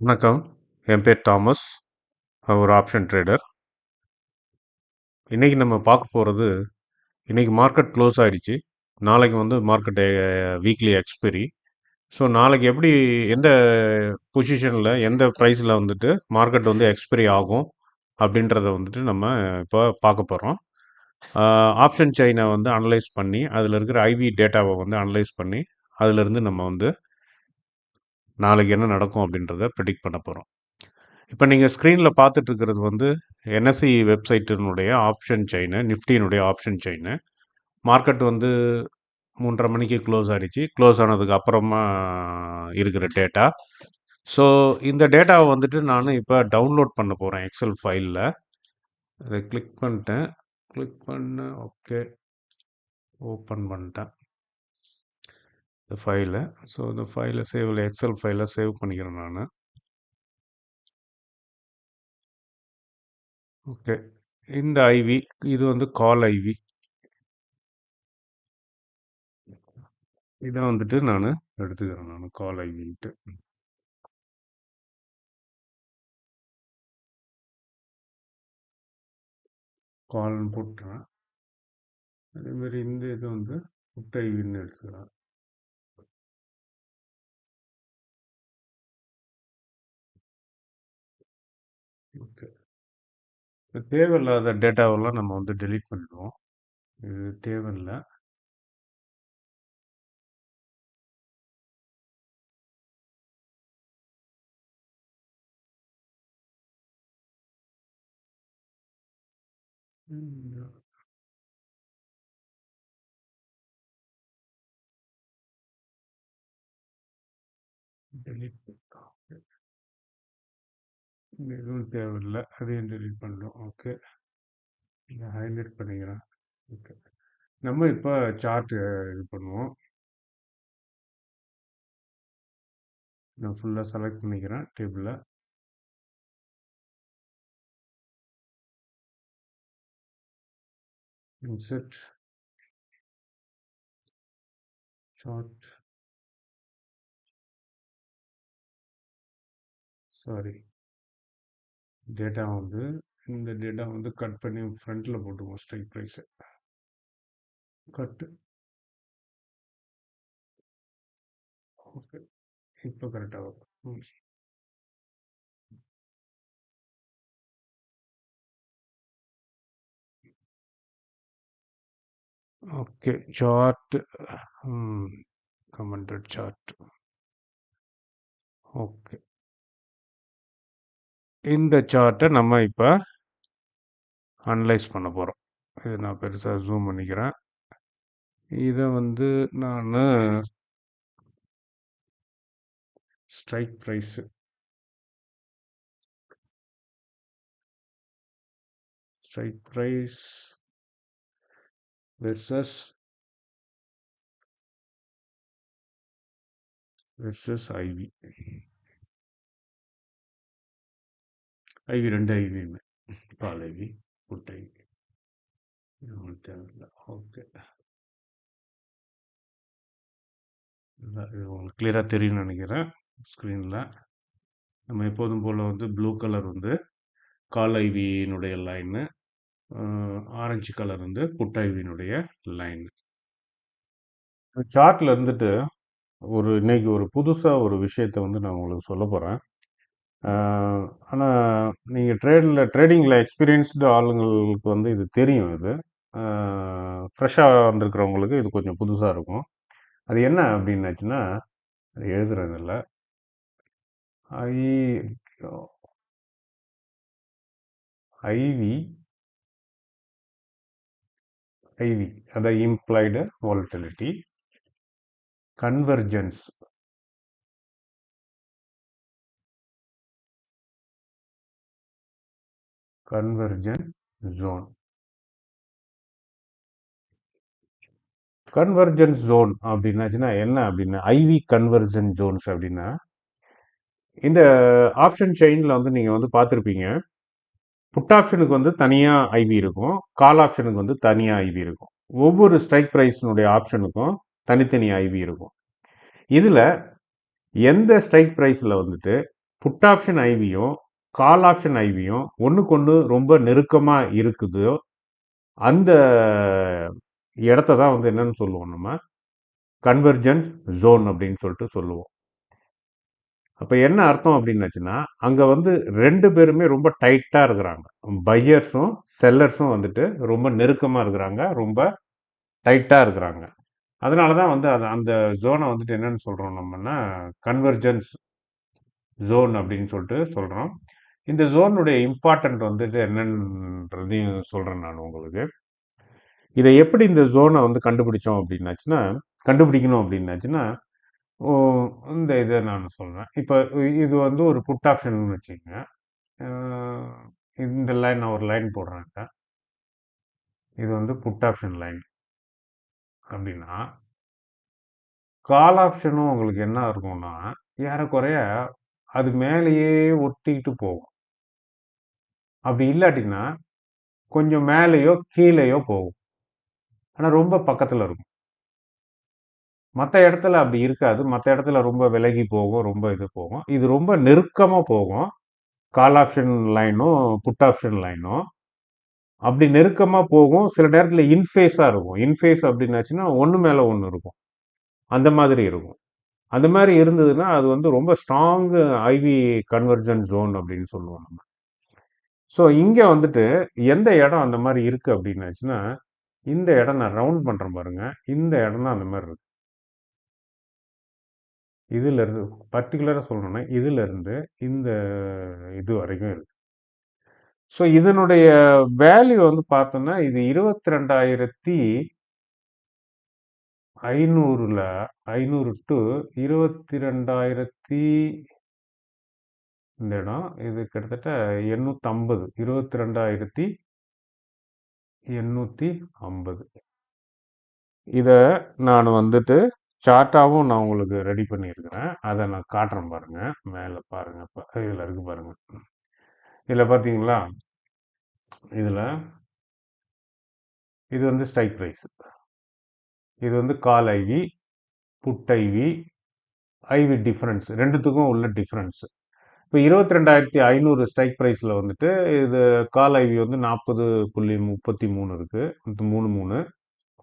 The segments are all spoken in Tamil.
வணக்கம். என் பேர் தாமஸ். ஒரு ஆப்ஷன் ட்ரேடர் இன்றைக்கி நம்ம பார்க்க போகிறது இன்றைக்கி மார்க்கெட் க்ளோஸ் ஆகிடுச்சு நாளைக்கு வந்து மார்க்கெட் வீக்லி எக்ஸ்பைரி ஸோ நாளைக்கு எப்படி எந்த பொசிஷனில் எந்த ப்ரைஸில் வந்துட்டு மார்க்கெட் வந்து எக்ஸ்பைரி ஆகும் அப்படின்றத வந்துட்டு நம்ம இப்போ பார்க்க போகிறோம் ஆப்ஷன் செயினை வந்து அனலைஸ் பண்ணி அதில் இருக்கிற ஐவி டேட்டாவை வந்து அனலைஸ் பண்ணி அதிலிருந்து நம்ம வந்து நாளைக்கு என்ன நடக்கும் அப்படின்றத ப்ரிடிக்ட் பண்ண போகிறோம் இப்போ நீங்கள் ஸ்க்ரீனில் பார்த்துட்டு இருக்கிறது வந்து என்எஸ்சி வெப்சைட்டினுடைய ஆப்ஷன் செயின் நிஃப்டியினுடைய ஆப்ஷன் செயின் மார்க்கெட் வந்து மூன்றரை மணிக்கு க்ளோஸ் ஆகிடுச்சு க்ளோஸ் ஆனதுக்கு அப்புறமா இருக்கிற டேட்டா ஸோ இந்த டேட்டாவை வந்துட்டு நான் இப்போ டவுன்லோட் பண்ண போகிறேன் எக்ஸல் ஃபைலில் இதை கிளிக் பண்ணிட்டேன். கிளிக் பண்ண ஓகே ஓப்பன் பண்ணிட்டேன். இந்த ஃபைலை ஸோ இந்த ஃபைலை சேவில் எக்ஸல் ஃபைலை சேவ் பண்ணிக்கிறேன் நான். ஓகே இந்த ஐவி இது வந்து கால் ஐவி இதை வந்துட்டு நான் எடுத்துக்கிறேன் நான் கால் ஐவின்ட்டு கால்னு போட்டுறேன் அதேமாரி இந்த இது வந்து புட் ஐவின்னு எடுத்துக்கிறேன். ஓகே. தேவையில்லாத டேட்டாவெல்லாம் நம்ம வந்து டெலீட் பண்ணிடுவோம். இது தேவையில்லை. டெலீட் எதுவும் தேவையில்லை. அதையும் டெலிட் பண்ணுறோம் ஓகே. நீங்கள் ஹைலைட் பண்ணிக்கிறேன். ஓகே. நம்ம இப்போ சார்ட் இது பண்ணுவோம். நான் ஃபுல்லாக செலக்ட் பண்ணிக்கிறேன் டேபிளில் இன்செட் சார்ட் சாரி டேட்டா வந்து இந்த டேட்டா வந்து கட் பண்ணி ஃப்ரண்ட்டில் போட்டுக்குவோம் ஸ்ட்ரைக் ப்ரைஸு கட்டு ஓகே இப்போ கரெக்டாக வரும். Okay chart commented chart okay இந்த சார்ட்டை நம்ம இப்போ அனலைஸ் பண்ண போகிறோம் இது நான் பெருசாக ஜூம் பண்ணிக்கிறேன். இதை வந்து நான் strike price strike price versus versus IV IV ரெண்டு ஐவியுமே பால் ஐவி புட் ஐவி உங்களுக்கு தேவையில்லை ஓகே இது உங்களுக்கு கிளியராக தெரியும்னு நினைக்கிறேன் ஸ்க்ரீனில் நம்ம எப்போதும் போல் வந்து ப்ளூ கலர் வந்து கால் ஐவியினுடைய லைனு ஆரஞ்சு கலர் வந்து புட் ஐவியினுடைய லைன் சார்ட்டில் இருந்துட்டு ஒரு இன்னைக்கு ஒரு புதுசாக ஒரு விஷயத்தை வந்து நான் உங்களுக்கு சொல்ல போகிறேன் ஆனால் நீங்கள் ட்ரேடில் ட்ரேடிங்கில் எக்ஸ்பீரியன்ஸ்டு ஆளுங்களுக்கு வந்து இது தெரியும் இது. ஃப்ரெஷ்ஷாக வந்திருக்கிறவங்களுக்கு இது கொஞ்சம் புதுசாக இருக்கும். அது என்ன அப்படின்னாச்சுன்னா அது எழுதுறதில்ல ஐ ஐவி ஐவி அதான் implied volatility. Convergence. Convergence zone. Convergence zone அப்படின்னாச்சுன்னா என்ன அப்படின்னா ஐவி கன்வர்ஜன் ஜோன்ஸ் அப்படின்னா இந்த ஆப்ஷன் செயினில் வந்து நீங்கள் வந்து பார்த்துருப்பீங்க. புட் ஆப்ஷனுக்கு வந்து தனியாக ஐவி இருக்கும். கால் ஆப்ஷனுக்கு வந்து தனியாக ஐவி இருக்கும். ஒவ்வொரு ஸ்ட்ரைக் ப்ரைஸினுடைய ஆப்ஷனுக்கும் தனித்தனி ஐவி இருக்கும். இதில் எந்த ஸ்ட்ரைக் ப்ரைஸில் வந்துட்டு புட் ஆப்ஷன் ஐவியும் கால் ஆப்ஷன் ஐவியும் ஒன்றுக்கு ஒன்று ரொம்ப நெருக்கமாக இருக்குதோ. அந்த இடத்த தான் வந்து என்னன்னு சொல்லுவோம் நம்ம? கன்வர்ஜன்ஸ் ஜோன் அப்படின்னு சொல்லிட்டு சொல்லுவோம். அப்போ என்ன அர்த்தம் அப்படின்னாச்சுன்னா அங்கே வந்து ரெண்டு பேருமே ரொம்ப டைட்டாக இருக்கிறாங்க. பையர்ஸும் செல்லர்ஸும் வந்துட்டு ரொம்ப நெருக்கமாக இருக்கிறாங்க ரொம்ப டைட்டாக இருக்கிறாங்க. அதனால தான் வந்து அது அந்த ஜோனை வந்துட்டு என்னன்னு சொல்கிறோம் நம்மன்னா கன்வர்ஜன்ஸ் ஜோன் அப்படின்னு சொல்லிட்டு சொல்கிறோம் இந்த ஜோனுடைய இம்பார்ட்டன்ட் வந்துட்டு என்னன்றதையும் சொல்கிறேன் நான் உங்களுக்கு. இதை எப்படி இந்த ஜோனை வந்து கண்டுபிடிச்சோம் அப்படின்னாச்சுன்னா கண்டுபிடிக்கணும் அப்படின்னாச்சுன்னா இந்த இதை நான் சொல்கிறேன் இப்போ இது வந்து ஒரு புட் ஆப்ஷன் வச்சுக்கோங்க. இந்த லைன் நான் ஒரு லைன் போடுறேங்க இது வந்து புட் ஆப்ஷன் லைன் அப்படின்னா கால் ஆப்ஷனும் உங்களுக்கு என்ன இருக்கும்னா ஏறக்குறைய அது மேலேயே ஒட்டிக்கிட்டு போகும். அப்படி இல்லாட்டின்னா கொஞ்சம் மேலேயோ கீழேயோ போகும். ஆனால் ரொம்ப பக்கத்தில் இருக்கும். மற்ற இடத்துல அப்படி இருக்காது. மற்ற இடத்துல ரொம்ப விலகி போகும் ரொம்ப இது போகும். இது ரொம்ப நெருக்கமாக போகும். கால் ஆப்ஷன் லைனும் புட் ஆப்ஷன் லைனும் அப்படி நெருக்கமாக போகும். சில நேரத்தில் இன்ஃபேஸாக இருக்கும். இன்ஃபேஸ் அப்படின்னாச்சுன்னா ஒன்று மேலே ஒன்று இருக்கும். அந்த மாதிரி இருக்கும். அந்த மாதிரி இருந்ததுன்னா அது வந்து ரொம்ப ஸ்ட்ராங் ஐவி கன்வர்ஜன் ஜோன் அப்படின்னு சொல்லுவோம் நம்ம. ஸோ இங்கே வந்துட்டு எந்த இடம் அந்த மாதிரி இருக்குது அப்படின்னாச்சுன்னா இந்த இடம் நான் ரவுண்ட் பண்ணுறேன் பாருங்க. இந்த இடம் தான் அந்த மாதிரி இருக்கு. இதுல இருந்து பர்டிகுலராக சொல்லணும்னா இதுல இருந்து இந்த இது வரைக்கும் இருக்கு. ஸோ இதனுடைய வேல்யூ வந்து பார்த்தோம்னா இது இருபத்தி ரெண்டாயிரத்தி ஐநூறுல ஐநூறு டு இருபத்தி ரெண்டாயிரத்தி இந்த இடம். இது கிட்டத்தட்ட எண்ணூற்றம்பது இருபத்தி ரெண்டாயிரத்தி எண்ணூற்றி ஐம்பது இதை நான் வந்துட்டு சார்ட்டாகவும் நான் உங்களுக்கு ரெடி பண்ணியிருக்கிறேன். அதை நான் காட்டுறேன் பாருங்க. மேலே பாருங்க. இப்போ இதில் இருக்கு பாருங்க. இதில் பார்த்தீங்களா இதில் இது வந்து ஸ்ட்ரைக் ப்ரைஸ் இது வந்து call IV put IV IV difference. ரெண்டுத்துக்கும் உள்ள டிஃப்ரென்ஸு. இப்போ இருபத்தி ரெண்டாயிரத்தி ஐநூறு ஸ்ட்ரைக் ப்ரைஸில் வந்துட்டு இது கால் ஐவி வந்து நாற்பது புள்ளி முப்பத்தி மூணு இருக்குது மூணு மூணு.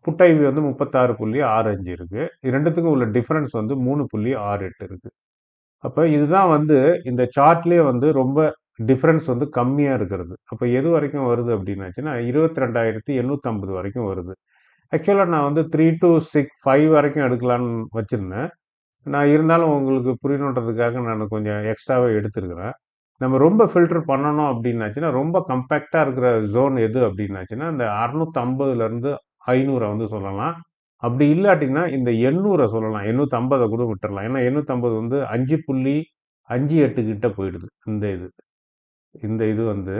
புட் ஐவி வந்து முப்பத்தாறு புள்ளி ஆறு அஞ்சு இருக்குது இது ரெண்டுத்துக்கும் உள்ள டிஃப்ரென்ஸ் வந்து மூணு புள்ளி ஆறு எட்டு இருக்குது அப்போ இதுதான் வந்து இந்த சார்ட்லேயே வந்து ரொம்ப டிஃப்ரென்ஸ் வந்து கம்மியாக இருக்கிறது. அப்போ எது வரைக்கும் வருது அப்படின்னாச்சுன்னா இருபத்தி ரெண்டாயிரத்தி எண்ணூற்றம்பது வரைக்கும் வருது. ஆக்சுவலாக நான் வந்து த்ரீ டு சிக்ஸ் ஃபைவ் வரைக்கும் எடுக்கலான்னு வச்சுருந்தேன். நான் இருந்தாலும் உங்களுக்கு புரியணுன்றதுக்காக நான் கொஞ்சம் எக்ஸ்ட்ராவே எடுத்துருக்குறேன். நம்ம ரொம்ப ஃபில்டர் பண்ணணும் அப்படின்னாச்சுன்னா ரொம்ப கம்பேக்டாக இருக்கிற ஜோன் எது அப்படின்னாச்சுன்னா இந்த அறுநூத்தம்பதுலேருந்து ஐநூறை வந்து சொல்லலாம். அப்படி இல்லாட்டிங்கன்னா இந்த எண்ணூறை சொல்லலாம். எண்ணூற்றம்பதை கூட விட்டுடலாம் ஏன்னா எண்ணூற்றம்பது வந்து அஞ்சு புள்ளி அஞ்சு எட்டு கிட்ட போயிடுது இந்த இது. இந்த இது வந்து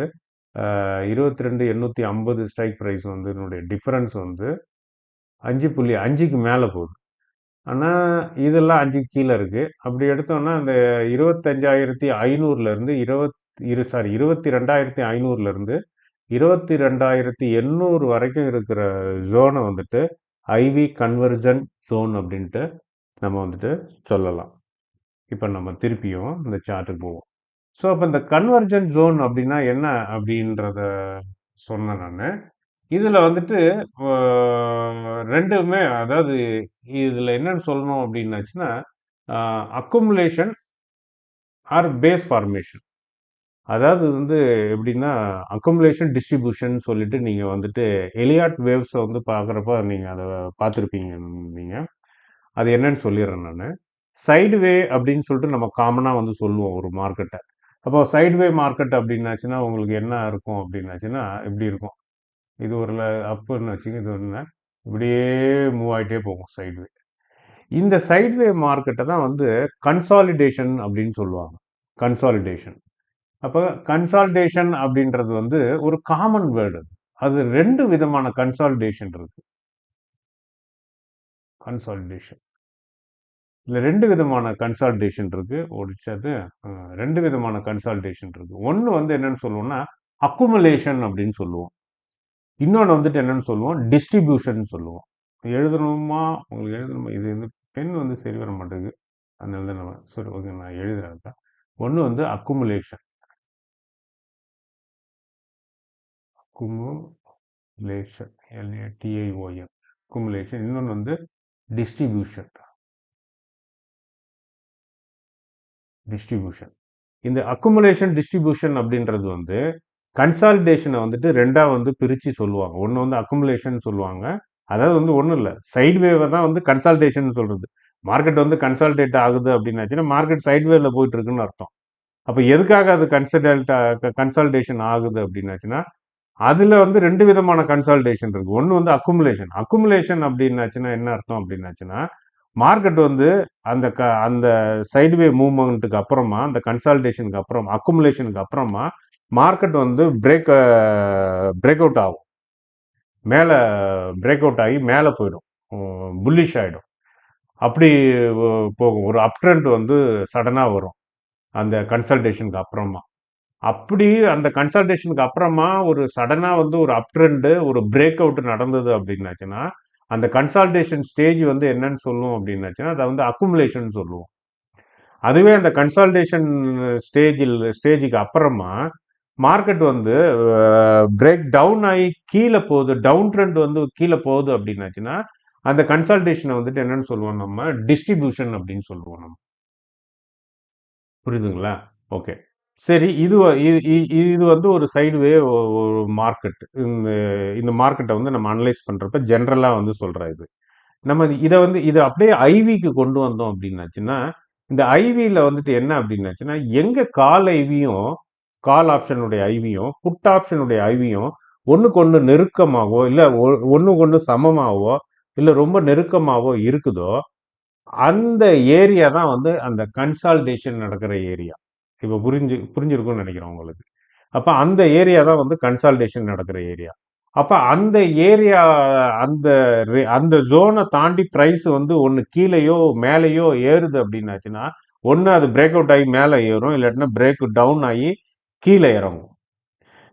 இருபத்தி ரெண்டு எண்ணூற்றி ஐம்பது ஸ்ட்ரைக் ப்ரைஸ் வந்து என்னுடைய டிஃப்ரென்ஸ் வந்து அஞ்சு புள்ளி அஞ்சுக்கு மேலே போகுது. ஆனால் இதெல்லாம் அஞ்சுக்கு கீழே இருக்குது அப்படி எடுத்தோம்னா அந்த இருபத்தஞ்சாயிரத்தி ஐநூறுலேருந்து இருபத் இரு சாரி இருபத்தி ரெண்டாயிரத்தி ஐநூறுலேருந்து இருபத்தி ரெண்டாயிரத்தி எண்ணூறு வரைக்கும் இருக்கிற ஜோனை வந்துட்டு ஐவி கன்வர்ஜன் ஜோன் அப்படின்ட்டு நம்ம வந்துட்டு சொல்லலாம். இப்போ நம்ம திருப்பியும் இந்த சார்ட்டுக்கு போவோம். ஸோ அப்போ இந்த கன்வர்ஜன் ஜோன் அப்படின்னா என்ன அப்படின்றத சொன்னேன் நான். இதில் வந்துட்டு ரெண்டுமே அதாவது இதில் என்னன்னு சொல்லணும் அப்படின்னாச்சுன்னா அக்குமுலேஷன் ஆர் பேஸ் ஃபார்மேஷன் அதாவது வந்து எப்படின்னா அக்குமுலேஷன் டிஸ்ட்ரிபியூஷன் சொல்லிட்டு நீங்கள் வந்துட்டு எலியாட் வேவ்ஸை வந்து பார்க்குறப்ப நீங்கள் அதை பார்த்துருப்பீங்க நீங்கள் அது என்னன்னு சொல்லிடுறேன் நான். சைடு வே அப்படின்னு சொல்லிட்டு நம்ம காமனாக வந்து சொல்லுவோம் ஒரு மார்க்கெட்டை அப்போ சைடு வே மார்க்கெட் அப்படின்னாச்சுன்னா உங்களுக்கு என்ன இருக்கும் அப்படின்னாச்சுன்னா இப்படி இருக்கும்? இது ஒரு அப்புன்னு வச்சுங்க இது ஒன்று இப்படியே மூவ் ஆகிட்டே போகும் சைட்வே இந்த சைட்வே மார்க்கெட்டை தான் வந்து கன்சாலிடேஷன் அப்படின்னு சொல்லுவாங்க. கன்சாலிடேஷன் அப்போ கன்சாலிடேஷன் அப்படின்றது வந்து ஒரு காமன் வேர்டு அது. ரெண்டு விதமான கன்சாலிடேஷன் இருக்கு. கன்சாலிடேஷன் இல்லை ரெண்டு விதமான கன்சாலிடேஷன் இருக்கு. ஒடிச்சது ரெண்டு விதமான கன்சாலிடேஷன் இருக்கு. ஒன்று வந்து என்னன்னு சொல்லுவோம்னா அக்குமுலேஷன் அப்படின்னு சொல்லுவோம். இன்னொன்று வந்துட்டு என்னன்னு சொல்லுவோம்? டிஸ்ட்ரிபியூஷன் சொல்லுவோம். எழுதணுமா? உங்களுக்கு எழுதணுமா? இது வந்து பெண் வந்து சரி வர மாட்டேங்குது. அதனால தான் நம்ம சரி ஓகே நான் எழுதுறேன் ஒன்று வந்து அக்குமுலேஷன் குமுலேஷன் டிஐஓஎம் குமுலேஷன் இன்னொன்று வந்து டிஸ்ட்ரிபியூஷன் டிஸ்ட்ரிபியூஷன் இந்த அக்குமுலேஷன் டிஸ்ட்ரிபியூஷன் அப்படின்றது வந்து கன்சாலிடேஷனை வந்துட்டு ரெண்டாக வந்து பிரித்து சொல்லுவாங்க. ஒன்று வந்து அக்குமுலேஷன் சொல்லுவாங்க. அதாவது வந்து ஒன்றும் இல்லை. சைட்வேவை தான் வந்து கன்சால்டேஷன் சொல்கிறது மார்க்கெட் வந்து கன்சால்டேட் ஆகுது அப்படின்னாச்சுன்னா மார்க்கெட் சைட்வேவில் போயிட்டு இருக்குன்னு அர்த்தம். அப்போ எதுக்காக அது கன்சல்டேட் கன்சால்டேஷன் ஆகுது அப்படின்னாச்சுன்னா அதில் வந்து ரெண்டு விதமான கன்சால்டேஷன் இருக்குது ஒன்று வந்து அக்குமுலேஷன் அக்குமுலேஷன் அப்படின்னாச்சுன்னா என்ன அர்த்தம் அப்படின்னாச்சுன்னா மார்க்கெட் வந்து அந்த க அந்த சைட்வே மூவ்மெண்ட்டுக்கு அப்புறமா அந்த கன்சால்டேஷனுக்கு அப்புறம் அக்குமுலேஷனுக்கு அப்புறமா மார்க்கெட் வந்து பிரேக் பிரேக் அவுட் ஆகும். மேலே பிரேக் அவுட் ஆகி மேலே போயிடும். புல்லிஷ் ஆகிடும் அப்படி போகும். ஒரு அப் ட்ரெண்ட் வந்து சடனாக வரும். அந்த கன்சல்டேஷனுக்கு அப்புறமா. அப்படி அந்த கன்சல்டேஷனுக்கு அப்புறமா ஒரு சடனாக வந்து ஒரு அப் ட்ரெண்டு ஒரு பிரேக் அவுட் நடந்தது அப்படின்னாச்சுன்னா அந்த கன்சால்டேஷன் ஸ்டேஜ் வந்து என்னன்னு சொல்லுவோம் அப்படின்னாச்சுன்னா அதை வந்து அக்குமுலேஷன் சொல்லுவோம். அதுவே அந்த கன்சால்டேஷன் ஸ்டேஜில் ஸ்டேஜுக்கு அப்புறமா மார்க்கெட் வந்து பிரேக் டவுன் ஆகி கீழே போகுது டவுன் ட்ரெண்ட் வந்து கீழே போகுது அப்படின்னாச்சுன்னா அந்த கன்சல்டேஷனை வந்துட்டு என்னன்னு சொல்லுவோம் நம்ம? டிஸ்ட்ரிபியூஷன் அப்படின்னு சொல்லுவோம் நம்ம. புரியுதுங்களா? ஓகே சரி இது இது வந்து ஒரு சைடுவே ஒரு மார்க்கெட் இந்த இந்த மார்க்கெட்டை வந்து நம்ம அனலைஸ் பண்ணுறப்ப ஜென்ரலாக வந்து சொல்கிற இது. நம்ம இதை வந்து இதை அப்படியே ஐவிக்கு கொண்டு வந்தோம் அப்படின்னாச்சுன்னா இந்த ஐவியில் வந்துட்டு என்ன அப்படின்னாச்சுன்னா எங்கே கால் ஐவியும் கால் ஆப்ஷனுடைய ஐவியும் புட் ஆப்ஷனுடைய ஐவியும் ஒன்றுக்கு ஒன்று நெருக்கமாகவோ இல்லை ஒன்றுக்கு ஒன்று சமமாகவோ இல்லை ரொம்ப நெருக்கமாகவோ இருக்குதோ அந்த ஏரியா தான் வந்து அந்த கன்சால்டேஷன் நடக்கிற ஏரியா. இப்போ புரிஞ்சு புரிஞ்சிருக்கும்னு நினைக்கிறேன் உங்களுக்கு. அப்போ அந்த ஏரியா தான் வந்து கன்சால்டேஷன் நடக்கிற ஏரியா. அப்போ அந்த ஏரியா அந்த அந்த ஜோனை தாண்டி ப்ரைஸ் வந்து ஒன்று கீழேயோ மேலேயோ ஏறுது அப்படின்னாச்சுன்னா ஒன்று அது பிரேக் அவுட் ஆகி மேலே ஏறும் இல்லாட்டினா பிரேக் டவுன் ஆகி கீழே இறங்கும்.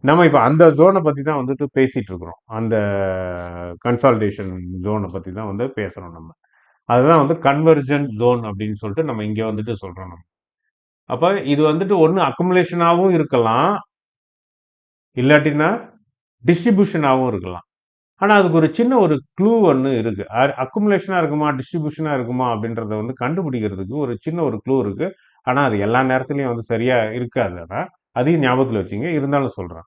நம்ம இப்போ அந்த ஜோனை பற்றி தான் வந்துட்டு பேசிகிட்டு இருக்கிறோம். அந்த கன்சால்டேஷன் ஜோனை பற்றி தான் வந்து பேசுகிறோம் நம்ம. அதுதான் வந்து கன்வர்ஜன் ஜோன் அப்படின்னு சொல்லிட்டு நம்ம இங்கே வந்துட்டு சொல்கிறோம் நம்ம. அப்போ இது வந்துட்டு ஒன்று அக்குமுலேஷனாகவும் இருக்கலாம். இல்லாட்டினா டிஸ்ட்ரிபியூஷனாகவும் இருக்கலாம். ஆனால் அதுக்கு ஒரு சின்ன ஒரு க்ளூ ஒன்று இருக்குது அக்குமுலேஷனாக இருக்குமா டிஸ்ட்ரிபியூஷனாக இருக்குமா அப்படின்றத வந்து கண்டுபிடிக்கிறதுக்கு ஒரு சின்ன ஒரு க்ளூ இருக்குது ஆனால் அது எல்லா நேரத்துலையும் வந்து சரியாக இருக்காது. ஆனால் அதையும் ஞாபகத்தில் வச்சுங்க. இருந்தாலும் சொல்கிறேன்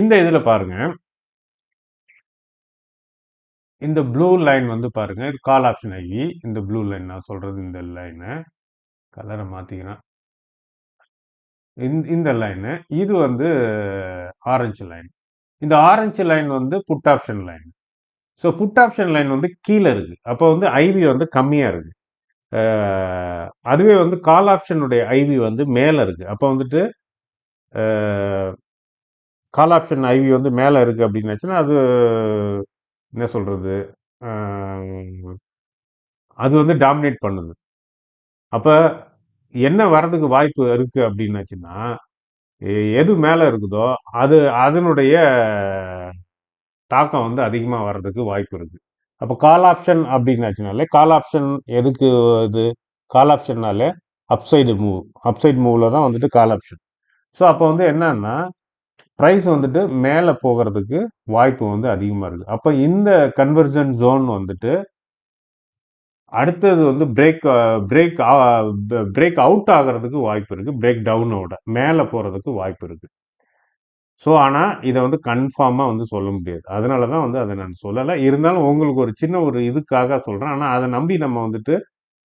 இந்த இதில் பாருங்க. இந்த ப்ளூ லைன் வந்து பாருங்க. இது கால் ஆப்ஷன் ஐவி இந்த ப்ளூ லைன் நான் சொல்றது இந்த லைனு கலரை மாற்றிக்கிறேன் இந்த லைனு இது வந்து ஆரஞ்சு லைன் இந்த ஆரஞ்சு லைன் வந்து put option line so put option line வந்து கீழே இருக்கு. அப்போ வந்து ஐவி வந்து கம்மியாக இருக்கு. அதுவே வந்து கால் ஆப்ஷனுடைய ஐவி வந்து மேலே இருக்கு. அப்போ வந்துட்டு கால் ஆப்ஷன் ஐவி வந்து மேலே இருக்குது அப்படின்னாச்சுன்னா அது என்ன சொல்கிறது அது வந்து டாமினேட் பண்ணுது. அப்போ என்ன வர்றதுக்கு வாய்ப்பு இருக்குது அப்படின்னாச்சுன்னா எது மேலே இருக்குதோ அது அதனுடைய தாக்கம் வந்து அதிகமாக வர்றதுக்கு வாய்ப்பு இருக்குது அப்போ கால் ஆப்ஷன் அப்படின்னாச்சுனாலே கால் ஆப்ஷன் எதுக்கு இது? கால் ஆப்ஷன்னாலே அப்சைடு மூவ் அப்சைடு மூவில் தான் வந்துட்டு கால் ஆப்ஷன். ஸோ அப்போ வந்து என்னன்னா ப்ரைஸ் வந்துட்டு மேலே போகிறதுக்கு வாய்ப்பு வந்து அதிகமாக இருக்குது அப்போ இந்த கன்வர்ஜன் ஜோன் வந்துட்டு அடுத்தது வந்து பிரேக் பிரேக் பிரேக் அவுட் ஆகிறதுக்கு வாய்ப்பு இருக்குது பிரேக் டவுனோட மேலே போகிறதுக்கு வாய்ப்பு இருக்குது ஸோ ஆனால் இதை வந்து கன்ஃபார்மாக வந்து சொல்ல முடியாது. அதனால தான் வந்து அதை நான் சொல்லலை. இருந்தாலும் உங்களுக்கு ஒரு சின்ன ஒரு இதுக்காக சொல்கிறேன் ஆனால் அதை நம்பி நம்ம வந்துட்டு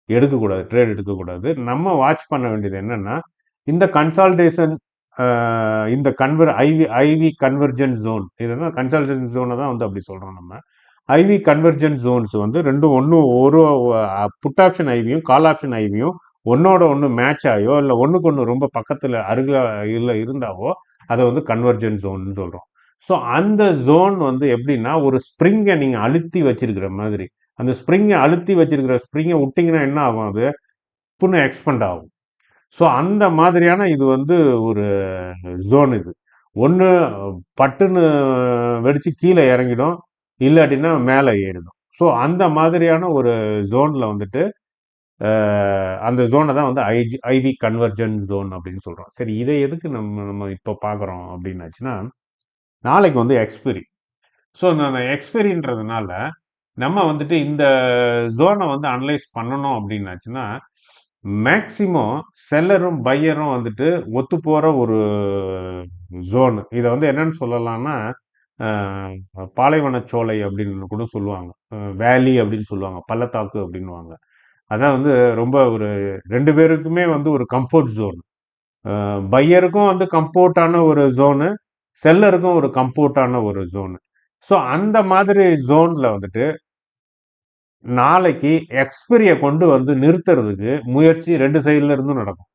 எடுக்கக்கூடாது ட்ரேட் எடுக்கக்கூடாது. நம்ம வாட்ச் பண்ண வேண்டியது என்னென்னா இந்த கன்சால்டேஷன் இந்த கன்வர் ஐவி ஐவி கன்வர்ஜன் ஜோன் இதுதான் கன்சல்டன்ஸ் ஜோனை தான் வந்து அப்படி சொல்கிறோம் நம்ம. ஐவி கன்வர்ஜன் ஜோன்ஸ் வந்து ரெண்டும் ஒன்றும் ஒரு புட் ஆப்ஷன் ஐவியும் கால் ஆப்ஷன் ஐவியும் ஒன்னோட ஒன்று மேட்ச் ஆகியோ இல்லை ஒன்றுக்கு ஒன்று ரொம்ப பக்கத்தில் அருகில் இல்லை இருந்தாவோ அதை வந்து கன்வர்ஜன் ஜோன்னு சொல்கிறோம் ஸோ அந்த ஜோன் வந்து எப்படின்னா ஒரு ஸ்ப்ரிங்கை நீங்கள் அழுத்தி வச்சிருக்கிற மாதிரி. அந்த ஸ்ப்ரிங்கை அழுத்தி வச்சிருக்கிற ஸ்ப்ரிங்கை விட்டிங்கன்னா என்ன ஆகும் அது? புண்ணு எக்ஸ்பெண்ட் ஆகும். ஸோ அந்த மாதிரியான இது வந்து ஒரு ஜோன் இது. ஒன்று பட்டுன்னு வெடித்து கீழே இறங்கிடும் இல்லாட்டினா மேலே ஏறிடும். ஸோ அந்த மாதிரியான ஒரு ஜோனில் வந்துட்டு அந்த ஜோனை தான் வந்து ஐஜி ஐவி கன்வர்ஜன் ஜோன் அப்படின்னு சொல்கிறோம் சரி இதை எதுக்கு நம்ம நம்ம இப்போ பார்க்குறோம் அப்படின்னாச்சுன்னா நாளைக்கு வந்து எக்ஸ்பிரி ஸோ நான் எக்ஸ்பிரின்றதுனால நம்ம வந்துட்டு இந்த ஜோனை வந்து அனலைஸ் பண்ணணும் அப்படின்னாச்சுன்னா மேக்சிமம் செல்லரும் பையரும் வந்துட்டு ஒத்து போகிற ஒரு ஜோனு இதை வந்து என்னன்னு சொல்லலாம்னா பாலைவன சோலை அப்படின்னு கூட சொல்லுவாங்க. வேலி அப்படின்னு சொல்லுவாங்க. பள்ளத்தாக்கு அப்படின்வாங்க அதான் வந்து ரொம்ப ஒரு ரெண்டு பேருக்குமே வந்து ஒரு கம்ஃபர்ட் ஜோன் பையருக்கும் வந்து கம்ஃபோர்ட்டான ஒரு ஜோனு செல்லருக்கும் ஒரு கம்ஃபோர்ட்டான ஒரு ஜோனு ஸோ அந்த மாதிரி ஜோனில் வந்துட்டு நாளைக்கு எக்ஸ்பிரியை கொண்டு வந்து நிறுத்துறதுக்கு முயற்சி ரெண்டு சைடில் இருந்தும் நடக்கும்.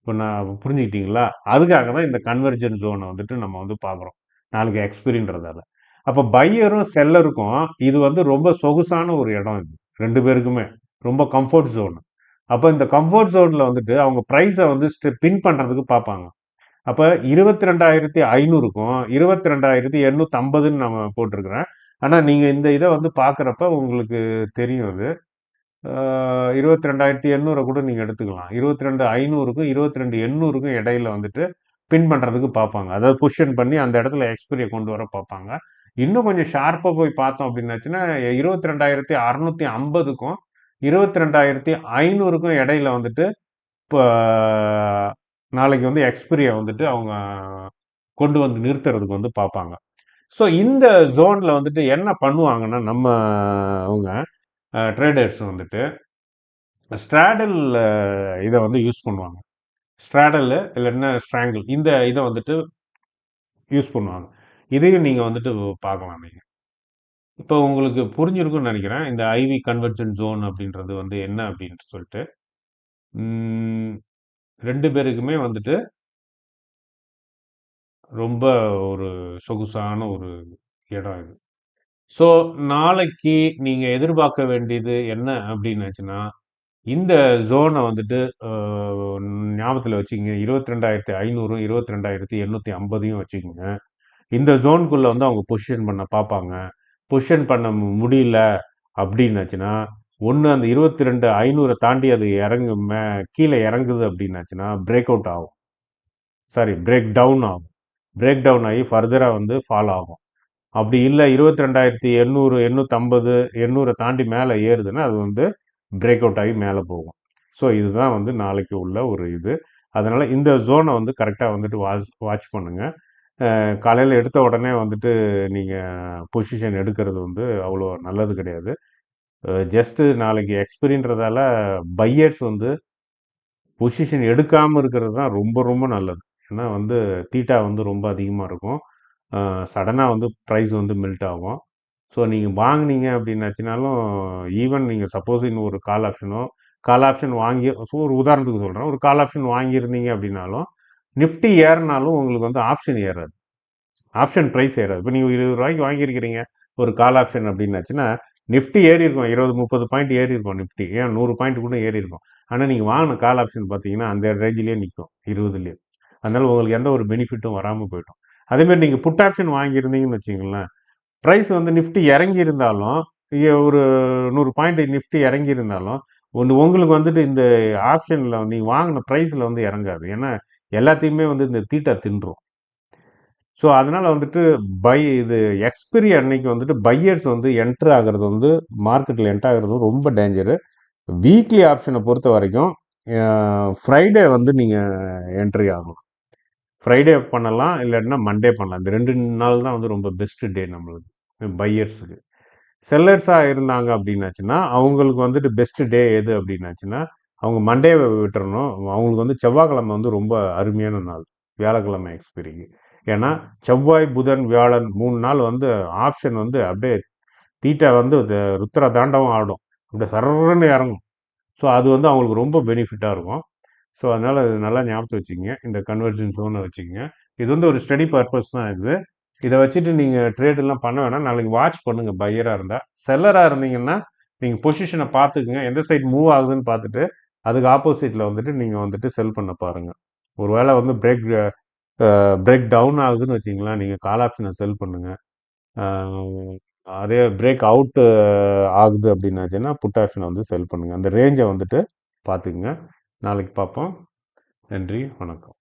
இப்போ நான் புரிஞ்சுக்கிட்டீங்களா? அதுக்காக தான் இந்த கன்வர்ஜன் ஜோனை வந்துட்டு நம்ம வந்து பார்க்குறோம். நாளைக்கு எக்ஸ்பீரியன்றதால அப்போ பையரும் செல்லருக்கும் இது வந்து ரொம்ப சொகுசான ஒரு இடம் இது. ரெண்டு பேருக்குமே. ரொம்ப கம்ஃபர்ட் ஜோனு அப்போ இந்த கம்ஃபர்ட் ஜோனில் வந்துட்டு அவங்க ப்ரைஸை வந்து பின் பண்ணுறதுக்கு பார்ப்பாங்க. அப்போ இருபத்தி ரெண்டாயிரத்தி ஐநூறுக்கும் இருபத்தி ரெண்டாயிரத்தி எண்ணூற்றம்பதுன்னு நம்ம போட்டிருக்கிறேன். ஆனால் நீங்கள் இந்த இதை வந்து பார்க்குறப்ப உங்களுக்கு தெரியும் அது. இருபத்தி ரெண்டாயிரத்தி எண்ணூறை கூட நீங்கள் எடுத்துக்கலாம். இருபத்தி ரெண்டு ஐநூறுக்கும் இருபத்தி ரெண்டு எண்ணூறுக்கும் இடையில வந்துட்டு பின் பண்ணுறதுக்கு பார்ப்பாங்க அதாவது புஷன் பண்ணி அந்த இடத்துல எக்ஸ்பீரியை கொண்டு வர பார்ப்பாங்க இன்னும் கொஞ்சம் ஷார்ப்பாக போய் பார்த்தோம் அப்படின்னாச்சுன்னா இருபத்தி ரெண்டாயிரத்தி அறநூற்றி ஐம்பதுக்கும் இருபத்தி ரெண்டாயிரத்தி ஐநூறுக்கும் இடையில வந்துட்டு இப்போ நாளைக்கு வந்து எக்ஸ்பிரியை வந்துட்டு அவங்க கொண்டு வந்து நிறுத்துறதுக்கு வந்து பார்ப்பாங்க ஸோ இந்த ஜோனில் வந்துட்டு என்ன பண்ணுவாங்கன்னா நம்ம அவங்க ட்ரேடர்ஸ் வந்துட்டு ஸ்ட்ராடல் இதை வந்து யூஸ் பண்ணுவாங்க. ஸ்ட்ராடல் இல்லைன்னா ஸ்ட்ராங்கிள் இந்த இதை வந்துட்டு யூஸ் பண்ணுவாங்க. இதையும் நீங்கள் வந்துட்டு பார்க்கலாம் நீங்கள் இப்போ உங்களுக்கு புரிஞ்சிருக்கும்னு நினைக்கிறேன். இந்த ஐவி கன்வர்ஜன் ஜோன் அப்படின்றது வந்து என்ன அப்படின்ட்டு சொல்லிட்டு. ரெண்டு பேருக்குமே வந்துட்டு ரொம்ப ஒரு சொகுசான ஒரு இடம் இது. ஸோ நாளைக்கு நீங்கள் எதிர்பார்க்க வேண்டியது என்ன அப்படின்னாச்சுன்னா இந்த ஜோனை வந்துட்டு ஞாபகத்தில் வச்சுக்கோங்க. இருபத்தி ரெண்டாயிரத்தி ஐநூறும் இருபத்தி ரெண்டாயிரத்தி எண்ணூற்றி ஐம்பதையும் வச்சுக்கோங்க. இந்த ஜோனுக்குள்ளே வந்து அவங்க பொசிஷன் பண்ண பார்ப்பாங்க. பொசிஷன் பண்ண முடியல அப்படின்னாச்சுன்னா ஒன்று அந்த இருபத்தி ரெண்டு ஐநூறை தாண்டி அது இறங்கு மே கீழே இறங்குது அப்படின்னாச்சுன்னா பிரேக் அவுட் ஆகும். சாரி பிரேக் டவுன் ஆகும். பிரேக் டவுன் ஆகி ஃபர்தராக வந்து ஃபாலோ ஆகும். அப்படி இல்லை இருபத்தி ரெண்டாயிரத்தி எண்ணூறு எண்ணூற்றம்பது எண்ணூறை தாண்டி மேலே ஏறுதுன்னா அது வந்து பிரேக் அவுட் ஆகி மேலே போகும். ஸோ இதுதான் வந்து நாளைக்கு உள்ள ஒரு இது. அதனால் இந்த ஜோனை வந்து கரெக்டாக வந்துட்டு வாட்ச் வாட்ச் பண்ணுங்கள் காலையில் எடுத்த உடனே வந்துட்டு நீங்கள் பொசிஷன் எடுக்கிறது வந்து அவ்வளோ நல்லது கிடையாது. ஜஸ்ட்டு நாளைக்கு எக்ஸ்பிரின்றதால பையர்ஸ் வந்து பொசிஷன் எடுக்காமல் இருக்கிறது தான் ரொம்ப ரொம்ப நல்லது. ஏன்னா வந்து தீட்டா வந்து ரொம்ப அதிகமாக இருக்கும். சடனாக வந்து ப்ரைஸ் வந்து மெல்ட் ஆகும். ஸோ நீங்கள் வாங்கினீங்க அப்படின்னாச்சுனாலும் ஈவன் நீங்கள் சப்போஸ் இன்னும் ஒரு கால் ஆப்ஷனோ கால் ஆப்ஷன் வாங்கி ஸோ ஒரு உதாரணத்துக்கு சொல்கிறேன் ஒரு கால் ஆப்ஷன் வாங்கியிருந்தீங்க அப்படின்னாலும் நிஃப்டி ஏறினாலும் உங்களுக்கு வந்து ஆப்ஷன் ஏறாது. ஆப்ஷன் ப்ரைஸ் ஏறாது. இப்போ நீங்கள் இருபது ரூபாய்க்கு வாங்கியிருக்கிறீங்க ஒரு கால் ஆப்ஷன் அப்படின்னாச்சுன்னா நிஃப்டி ஏறி இருக்கும் இருபது முப்பது பாயிண்ட் ஏறி இருக்கும் நிஃப்டி ஏன்? நூறு பாயிண்ட் கூட ஏறி இருக்கும் ஆனால் நீங்கள் வாங்கின கால் ஆப்ஷன் பார்த்தீங்கன்னா அந்த ரேஞ்சிலே நிற்கும். இருபதுலேயே. அதனால் உங்களுக்கு எந்த ஒரு பெனிஃபிட்டும் வராமல் போயிடும். அதேமாதிரி நீங்கள் புட் ஆப்ஷன் வாங்கியிருந்தீங்கன்னு வச்சிங்களேன் ப்ரைஸ் வந்து நிஃப்டி இறங்கி இருந்தாலும் ஒரு நூறு பாயிண்ட் நிஃப்டி இறங்கி இருந்தாலும் ஒன்று உங்களுக்கு வந்துட்டு இந்த ஆப்ஷனில் வந்து நீங்கள் வாங்கின ப்ரைஸில் வந்து இறங்காது. ஏன்னா எல்லாத்தையுமே வந்து இந்த தீட்டா தின்றும். ஸோ அதனால் வந்துட்டு பை இது எக்ஸ்பிரி அன்னைக்கு வந்துட்டு பையர்ஸ் வந்து என்ட்ரு ஆகிறது வந்து மார்க்கெட்டில் என்ட்ரு ஆகிறது ரொம்ப டேஞ்சரு வீக்லி ஆப்ஷனை பொறுத்த வரைக்கும் ஃப்ரைடே வந்து நீங்கள் என்ட்ரி ஆகணும். ஃப்ரைடே பண்ணலாம் இல்லைன்னா மண்டே பண்ணலாம். இந்த ரெண்டு நாள் தான் வந்து ரொம்ப பெஸ்ட்டு டே நம்மளுக்கு பையர்ஸுக்கு செல்லர்ஸாக இருந்தாங்க அப்படின்னாச்சுன்னா அவங்களுக்கு வந்துட்டு பெஸ்ட்டு டே எது அப்படின்னாச்சுன்னா அவங்க மண்டேவை விட்டுறணும். அவங்களுக்கு வந்து செவ்வாய்க்கிழமை வந்து ரொம்ப அருமையான நாள் வியாழக்கிழமை எக்ஸ்பீரிக்கு ஏன்னா செவ்வாய் புதன் வியாழன் மூணு நாள் வந்து ஆப்ஷன் வந்து அப்படியே தீட்டா வந்து ருத்ரா தாண்டவம் ஆடும். அப்படியே சரன்னு இறங்கும். ஸோ அது வந்து அவங்களுக்கு ரொம்ப பெனிஃபிட்டாக இருக்கும். ஸோ அதனால் அது நல்லா ஞாபகத்தை வச்சுக்கோங்க. இந்த கன்வர்ஜன் ஜோனை வச்சுக்கோங்க. இது வந்து ஒரு ஸ்டடி பர்பஸ் தான் இது. இதை வச்சுட்டு நீங்கள் ட்ரேடெல்லாம் பண்ண வேணாம். நாளைக்கு வாட்ச் பண்ணுங்கள் பையராக இருந்தால் செல்லராக இருந்தீங்கன்னா நீங்கள் பொசிஷனை பார்த்துக்குங்க. எந்த சைட் மூவ் ஆகுதுன்னு பார்த்துட்டு அதுக்கு ஆப்போசிட்டில் வந்துட்டு நீங்கள் வந்துட்டு செல் பண்ண பாருங்கள் ஒரு வேளை வந்து பிரேக் பிரேக் டவுன் ஆகுதுன்னு வச்சிங்களா நீங்கள் கால் ஆப்ஷனை செல் பண்ணுங்கள் அதே பிரேக் அவுட்டு ஆகுது அப்படின்னாச்சுன்னா புட் ஆப்ஷனை வந்து செல் பண்ணுங்கள் அந்த ரேஞ்சை வந்துட்டு பார்த்துக்குங்க. நாளைக்கு பார்ப்போம். நன்றி வணக்கம்.